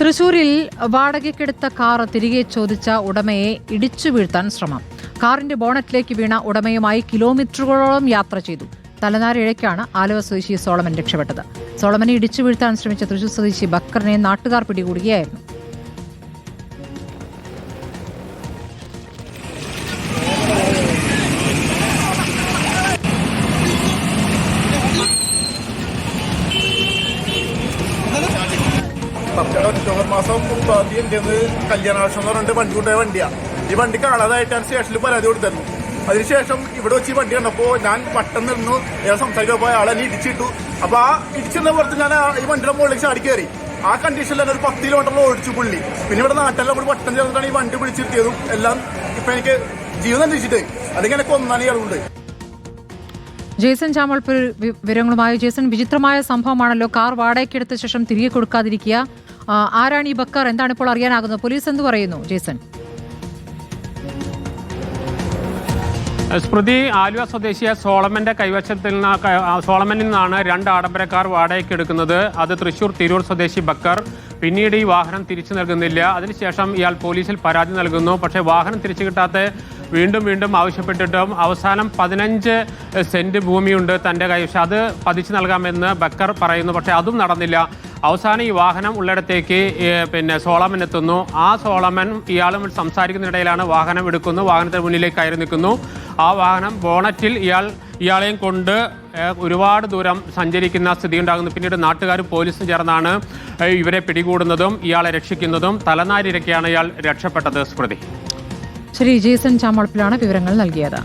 തൃശൂരിൽ വാടകയ്ക്കെടുത്ത കാർ തിരികെ ചോദിച്ച ഉടമയെ ഇടിച്ചു വീഴ്ത്താൻ ശ്രമം. കാറിന്റെ ബോണറ്റിലേക്ക് വീണ ഉടമയുമായി കിലോമീറ്ററുകളോളം യാത്ര ചെയ്തു. തലനാരിഴയ്ക്കാണ് ആലുവ സ്വദേശി സോളമൻ രക്ഷപ്പെട്ടത്. സോളമനെ ഇടിച്ചു വീഴ്ത്താൻ ശ്രമിച്ച തൃശൂർ സ്വദേശി ബക്കറിനെ നാട്ടുകാർ പിടികൂടുകയായിരുന്നു. പത്തയുടെ ഒക്ടോബർ മാസം മുപ്പതാം തീയതി എന്റെ കല്യാണാവശ്യം എന്ന് പറഞ്ഞിട്ട് വണ്ടി കൊണ്ടുപോയ വണ്ടിയാ. ഈ വണ്ടി കാണാതായിട്ടാണ് സ്റ്റേഷനിൽ പരാതി കൊടുത്തത് അതിനുശേഷം ഇവിടെ വെച്ച് ഈ വണ്ടി കണ്ടപ്പോ ഞാൻ പെട്ടെന്ന് ഇരുന്നു. ഞാൻ അയാളെ ആളെ ഇടിച്ചിട്ടു. അപ്പൊ ആ ഇടിച്ചിരുന്ന പുറത്ത് ഞാൻ ഈ വണ്ടിയുടെ മുകളിലേക്ക് ചാടി കയറി. ആ കണ്ടീഷനിൽ തന്നെ ഒരു പത്ത് കിലോമീറ്റർ ഓടിച്ചു പുള്ളി. പിന്നെ ഇവിടെ നാട്ടിലെല്ലാം കൂടി വട്ടം ചേർന്നിട്ടാണ് ഈ വണ്ടി പിടിച്ചിരുത്തിയതും എല്ലാം ഇപ്പൊ എനിക്ക് ജീവൻ അന്വേഷിച്ചിട്ട് അതിങ്ങനെ കൊന്നാണ് ഇയാളുണ്ട്. ജേസൺ വി- വിവരങ്ങളുമായി. ജേസൺ വിചിത്രമായ സംഭവമാണല്ലോ. കാർ വാടകയ്ക്കെടുത്ത ശേഷം തിരികെ കൊടുക്കാതിരിക്കുക. ആരാണ് ഈ ബക്കർ? എന്താണ് ഇപ്പോൾ അറിയാനാകുന്നത്? പോലീസ് എന്ത് പറയുന്നു ജേസൺ? സ്മൃതി ആലുവ സ്വദേശിയ സോളമന്റെ കൈവശത്തിൽ നിന്ന് സോളമനിൽ നിന്നാണ് രണ്ട് ആഡംബരക്കാർ വാടകയ്ക്ക് എടുക്കുന്നത്. അത് തൃശൂർ തിരൂർ സ്വദേശി ബക്കർ. പിന്നീട് ഈ വാഹനം തിരിച്ചു നൽകുന്നില്ല. അതിനുശേഷം ഇയാൾ പോലീസിൽ പരാതി നൽകുന്നു. പക്ഷേ വാഹനം തിരിച്ചു കിട്ടാത്ത വീണ്ടും വീണ്ടും ആവശ്യപ്പെട്ടിട്ടും അവസാനം പതിനഞ്ച് സെന്റ് ഭൂമിയുണ്ട് തന്റെ കൈവശം അത് പതിച്ചു നൽകാമെന്ന് ബക്കർ പറയുന്നു. പക്ഷേ അതും നടന്നില്ല. അവസാനം ഈ വാഹനം ഉള്ളിടത്തേക്ക് പിന്നെ സോളമൻ എത്തുന്നു. ആ സോളമൻ ഇയാളും സംസാരിക്കുന്നിടയിലാണ് വാഹനം എടുക്കുന്നു. വാഹനത്തിന് മുന്നിലേക്ക് കയറി നിൽക്കുന്നു. ആ വാഹനം ബോണറ്റിൽ ഇയാൾ ഇയാളെയും കൊണ്ട് ഒരുപാട് ദൂരം സഞ്ചരിക്കുന്ന സ്ഥിതി ഉണ്ടാകുന്നു പിന്നീട് നാട്ടുകാരും പോലീസും ചേർന്നാണ് ഇവരെ പിടികൂടുന്നതും ഇയാളെ രക്ഷിക്കുന്നതും തലനാരിരക്കെയാണ് ഇയാൾ രക്ഷപ്പെട്ടത് സ്മൃതി. ശ്രീ ജേസൺ ചാമൾപ്പിലാണ് വിവരങ്ങൾ നൽകിയത്.